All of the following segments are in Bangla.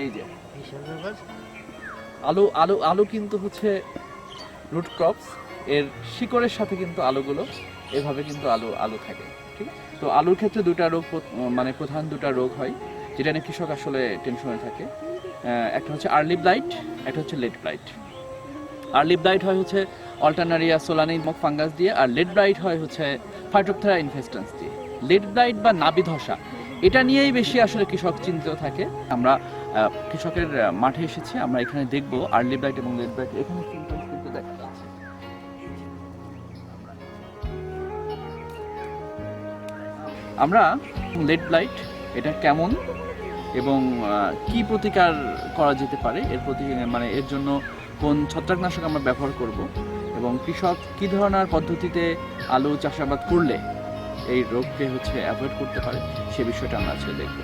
এই যে। আলু আলু আলু কিন্তু হচ্ছে রুট ক্রপস এর শিকড়ের সাথে কিন্তু আলুগুলো এভাবে কিন্তু আলু আলু থাকে ঠিক? তো আলুর ক্ষেত্রে দুটা রোগ মানে প্রধান দুটা রোগ হয় যেটা নিয়ে কৃষক আসলে টেনশনে থাকে। একটা হচ্ছে আর্লি ব্লাইট একটা হচ্ছে লেট ব্লাইট আর্লি ব্লাইট হয় হচ্ছে অল্টারনারিয়া সোলানি মক ফাঙ্গাস দিয়ে আর লেট ব্লাইট হয় হচ্ছে ফাইটোপথেরা ইনফেস্টেন্স দিয়ে। লেট ব্লাইট বা নাবি ধসা এটা নিয়েই বেশি আসলে কৃষক চিন্তিত থাকে। আমরা কৃষকের মাঠে এসেছি। আমরা এখানে দেখব আর্লি ব্লাইট এবং লেট ব্লাইট এখানে আমরা লেট ব্লাইট এটা কেমন এবং কি প্রতিকার করা যেতে পারে? এর প্রতি মানে এর জন্য কোন ছত্রাকনাশক আমরা ব্যবহার করব? এবং কৃষক কী ধরনের পদ্ধতিতে আলু চাষাবাদ করলে এই রোগকে হচ্ছে অ্যাভয়েড করতে পারে? সে বিষয়টা আমরা আজকে দেখব।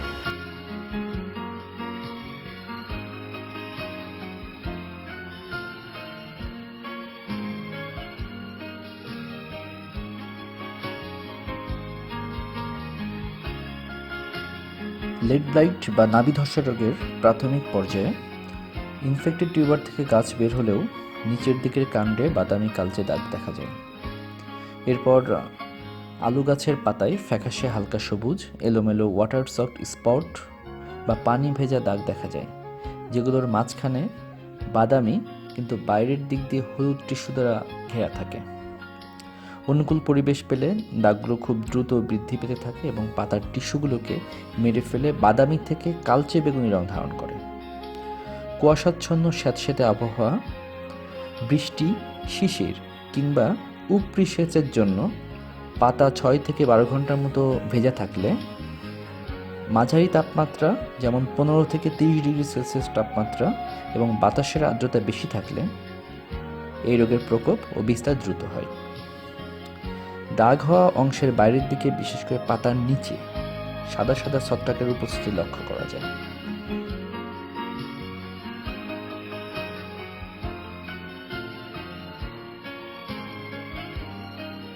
লেড ব্লাইট বা নাভি ধসা রোগের প্রাথমিক পর্যায়ে ইনফেক্টেড টিউবার থেকে গাছ বের হলেও নিচের দিকের কাণ্ডে বাদামি কালচে দাগ দেখা যায়। এরপর, আলু গাছের পাতায় ফ্যাকাশে হালকা সবুজ, এলোমেলো ওয়াটার সফট স্পট বা পানি ভেজা দাগ দেখা যায়, যেগুলোর মাঝখানে বাদামি কিন্তু বাইরের দিক দিয়ে হলুদ টিস্যু দ্বারা ঘেরা থাকে। অনুকূল পরিবেশ পেলে দাগগুলো খুব দ্রুত বৃদ্ধি পেতে থাকে এবং পাতার টিস্যুগুলোকে মেরে ফেলে বাদামি থেকে কালচে বেগুনি রং ধারণ করে। কুয়াশাচ্ছন্ন স্যাঁতস্যাঁতে আবহাওয়া, বৃষ্টি, শিশির কিংবা উপরি সেচের জন্য পাতা ছয় থেকে বারো ঘণ্টার মতো ভেজা থাকলে মাঝারি তাপমাত্রা যেমন পনেরো থেকে তিরিশ ডিগ্রি সেলসিয়াস তাপমাত্রা এবং বাতাসের আর্দ্রতা বেশি থাকলে এই রোগের প্রকোপ ও বিস্তার দ্রুত হয়। দাগ হওয়া অংশের বাইরের দিকে বিশেষ করে পাতার নিচে সাদা সাদা ছত্রাকের উপস্থিতি লক্ষ্য করা যায়।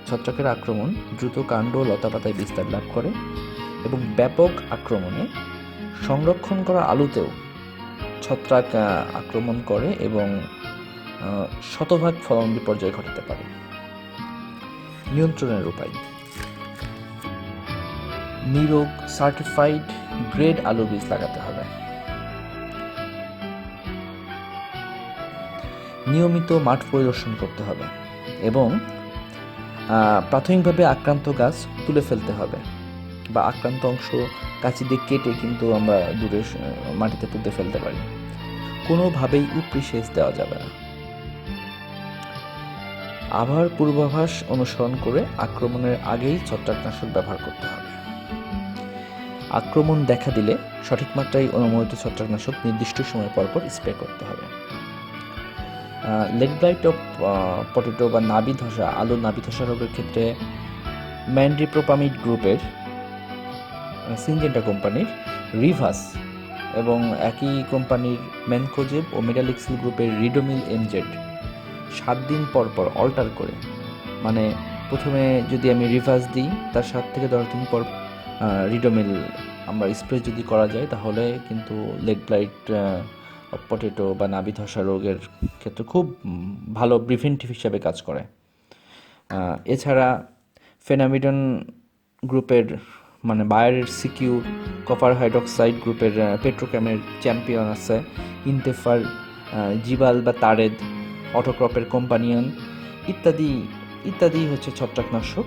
ছত্রাকের আক্রমণ দ্রুত কাণ্ড লতাপাতায় বিস্তার লাভ করে এবং ব্যাপক আক্রমণে সংরক্ষণ করা আলুতেও ছত্রাক আক্রমণ করে এবং শতভাগ ফলন বিপর্যয় ঘটাতে পারে। নিয়ন্ত্রণের উপায়। নিরোগ সার্টিফাইড গ্রেড আলু বীজ লাগাতে হবে। নিয়মিত মাঠ পরিদর্শন করতে হবে এবং প্রাথমিকভাবে আক্রান্ত গাছ তুলে ফেলতে হবে বা আক্রান্ত অংশ কাঁচি দিয়ে কেটে কিন্তু আমরা দূরে, মাটিতে পুঁতে ফেলতে পারি। কোনোভাবেই উপরি সেচ দেওয়া যাবে না। আবহাওয়ার পূর্বাভাস অনুসরণ করে আক্রমণের আগেই ছত্রাকনাশক ব্যবহার করতে হবে। আক্রমণ দেখা দিলে সঠিক মাত্রায় অনুমোদিত ছত্রাকনাশক নির্দিষ্ট সময় পর পর স্প্রে করতে হবে। লেগ ব্লাইট অফ পটেটো বা নাবি ধসা, আলু নাবি ধসা রোগের ক্ষেত্রে ম্যান্ড্রিপ্রোপামিড গ্রুপের সিনজেন্টা কোম্পানির রিভাস এবং একই কোম্পানির ম্যানকোজেব ও মেডালিক্সিল গ্রুপের রিডোমিল এমজেড সাত দিন পর পর অল্টার করে। মানে প্রথমে যদি আমি রিভার্স দিই, তার সাত থেকে দশ দিন পর রিডোমিল আমরা স্প্রে যদি করা যায়, তাহলে কিন্তু লেগ ব্লাইট পটেটো বা নাবি ধসা রোগের ক্ষেত্রে খুব ভালো প্রিভেন্টিভ হিসাবে কাজ করে। এছাড়া ফেনামিডন গ্রুপের মানে বায়ারের সিকিউ কপার হাইড্রক্সাইড গ্রুপের পেট্রোক্যামের চ্যাম্পিয়ন আছে। ইন্তেফার জিবাল বা তারেদ অটোক্রপের কোম্পানিয়ন ইত্যাদি ইত্যাদি হচ্ছে ছত্রাকনাশক।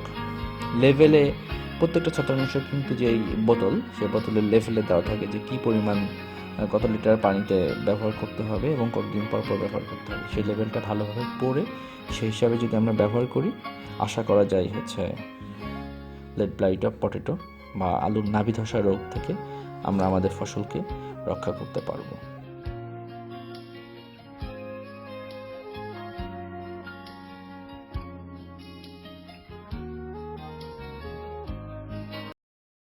লেভেলে প্রত্যেকটা ছত্রাকনাশক কিন্তু যেই বোতল সেই বোতলের লেভেলে দেওয়া থাকে যে কী পরিমাণ কত লিটার পানিতে ব্যবহার করতে হবে এবং কতদিন পর পর ব্যবহার করতে হবে। সেই লেভেলটা ভালোভাবে পড়ে সেই হিসাবে যদি আমরা ব্যবহার করি, আশা করা যায় হচ্ছে লেড ব্লাইট অফ পটেটো বা আলুর নাভি ধসা রোগ থেকে আমরা আমাদের ফসলকে রক্ষা করতে পারব।